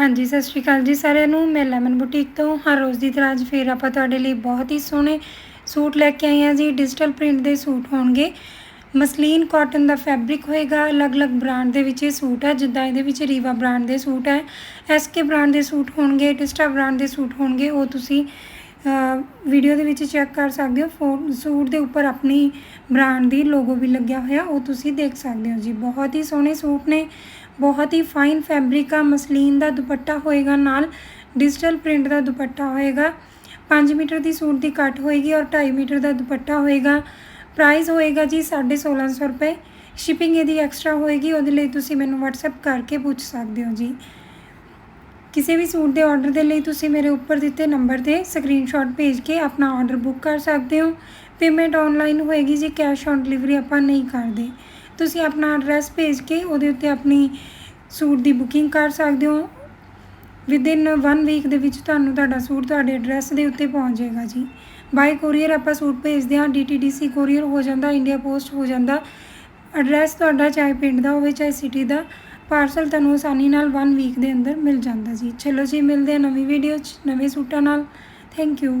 ਹਾਂਜੀ, ਸਤਿ ਸ਼੍ਰੀ ਅਕਾਲ ਜੀ ਸਾਰਿਆਂ ਨੂੰ। ਮੈਂ ਲੈਮਨ ਬੁਟੀਕ ਤੋਂ ਹਰ ਰੋਜ਼ ਦੀ ਤਰ੍ਹਾਂ ਅੱਜ ਫੇਰ ਆਪਾਂ ਤੁਹਾਡੇ ਲਈ ਬਹੁਤ ਹੀ ਸੋਹਣੇ ਸੂਟ ਲੈ ਕੇ ਆਏ ਹਾਂ ਜੀ। ਡਿਜੀਟਲ ਪ੍ਰਿੰਟ ਦੇ ਸੂਟ ਹੋਣਗੇ। ਮਸਲੀਨ ਕਾਟਨ ਦਾ ਫੈਬਰਿਕ ਹੋਏਗਾ। ਅਲੱਗ-ਅਲੱਗ ਬ੍ਰਾਂਡ ਦੇ ਵਿੱਚ ਇਹ ਸੂਟ ਹੈ। ਜਿੱਦਾਂ ਇਹਦੇ ਵਿੱਚ ਰੀਵਾ ਬ੍ਰਾਂਡ ਦੇ ਸੂਟ ਹੈ। ਐਸਕੇ ਬ੍ਰਾਂਡ ਦੇ ਸੂਟ ਹੋਣਗੇ, ਟਿਸਟਾ ਬ੍ਰਾਂਡ ਦੇ ਸੂਟ ਹੋਣਗੇ। ਉਹ ਤੁਸੀਂ ਵੀਡੀਓ ਦੇ ਵਿੱਚ ਚੈੱਕ ਕਰ ਸਕਦੇ ਹੋ ਫੋ ਸੂਟ ਦੇ ਉੱਪਰ ਆਪਣੀ ਬ੍ਰਾਂਡ ਦੀ ਲੋਗੋ ਵੀ ਲੱਗਿਆ ਹੋਇਆ, ਉਹ ਤੁਸੀਂ ਦੇਖ ਸਕਦੇ ਹੋ ਜੀ। ਬਹੁਤ ਹੀ ਸੋਹਣੇ ਸੂਟ ਨੇ, ਬਹੁਤ ਹੀ ਫਾਈਨ ਫੈਬਰਿਕ ਆ, ਮਸਲੀਨ ਦਾ ਦੁਪੱਟਾ ਹੋਏਗਾ ਨਾਲ ਡਿਜੀਟਲ ਪ੍ਰਿੰਟ ਦਾ ਦੁਪੱਟਾ ਹੋਏਗਾ। 5 ਮੀਟਰ ਦੀ ਸੂਟ ਦੀ ਕੱਟ ਹੋਏਗੀ ਔਰ 2.5 ਮੀਟਰ ਦਾ ਦੁਪੱਟਾ ਹੋਏਗਾ। ਪ੍ਰਾਈਸ ਹੋਏਗਾ ਜੀ 1650 ਰੁਪਏ। ਸ਼ਿਪਿੰਗ ਇਹਦੀ ਐਕਸਟਰਾ ਹੋਏਗੀ, ਉਹਦੇ ਲਈ ਤੁਸੀਂ ਮੈਨੂੰ WhatsApp ਕਰਕੇ ਪੁੱਛ ਸਕਦੇ ਹੋ ਜੀ। ਕਿਸੇ ਵੀ ਸੂਟ ਦੇ ਆਰਡਰ ਦੇ ਲਈ ਤੁਸੀਂ ਮੇਰੇ ਉੱਪਰ ਦਿੱਤੇ ਨੰਬਰ ਤੇ ਸਕਰੀਨਸ਼ਾਟ ਭੇਜ ਕੇ ਆਪਣਾ ਆਰਡਰ ਬੁੱਕ ਕਰ ਸਕਦੇ ਹੋ। ਪੇਮੈਂਟ ਆਨਲਾਈਨ ਹੋਏਗੀ ਜੀ ਕੈਸ਼ ਔਨ ਡਿਲੀਵਰੀ ਆਪਾਂ ਨਹੀਂ ਕਰਦੇ। ਤੁਸੀਂ ਆਪਣਾ ਐਡਰੈਸ ਭੇਜ ਕੇ ਉਹਦੇ ਉੱਤੇ ਆਪਣੀ ਸੂਟ ਦੀ ਬੁਕਿੰਗ ਕਰ ਸਕਦੇ ਹੋ। ਵਿਦਿਨ 1 ਵੀਕ ਦੇ ਵਿੱਚ ਤੁਹਾਨੂੰ ਤੁਹਾਡਾ ਸੂਟ ਤੁਹਾਡੇ ਐਡਰੈਸ ਦੇ ਉੱਤੇ ਪਹੁੰਚ ਜਾਏਗਾ ਜੀ। ਬਾਈ ਕੋਰੀਅਰ ਆਪਾਂ ਸੂਟ ਭੇਜਦੇ ਹਾਂ ਡੀਟੀਡੀਸੀ ਕੋਰੀਅਰ ਹੋ ਜਾਂਦਾ ਇੰਡੀਆ ਪੋਸਟ ਹੋ ਜਾਂਦਾ। ਐਡਰੈਸ ਤੁਹਾਡਾ ਚਾਹੇ ਪਿੰਡ ਦਾ ਹੋਵੇ, ਚਾਹੇ ਸਿਟੀ ਦਾ ਪਾਰਸਲ ਤੁਹਾਨੂੰ ਆਸਾਨੀ ਨਾਲ 1 ਵੀਕ ਦੇ ਅੰਦਰ ਮਿਲ ਜਾਂਦਾ ਜੀ। ਚਲੋ ਜੀ, ਮਿਲਦੇ ਹਾਂ ਨਵੀਂ ਵੀਡੀਓ 'ਚ, ਨਵੇਂ ਸੂਟਾਂ ਨਾਲ। Thank you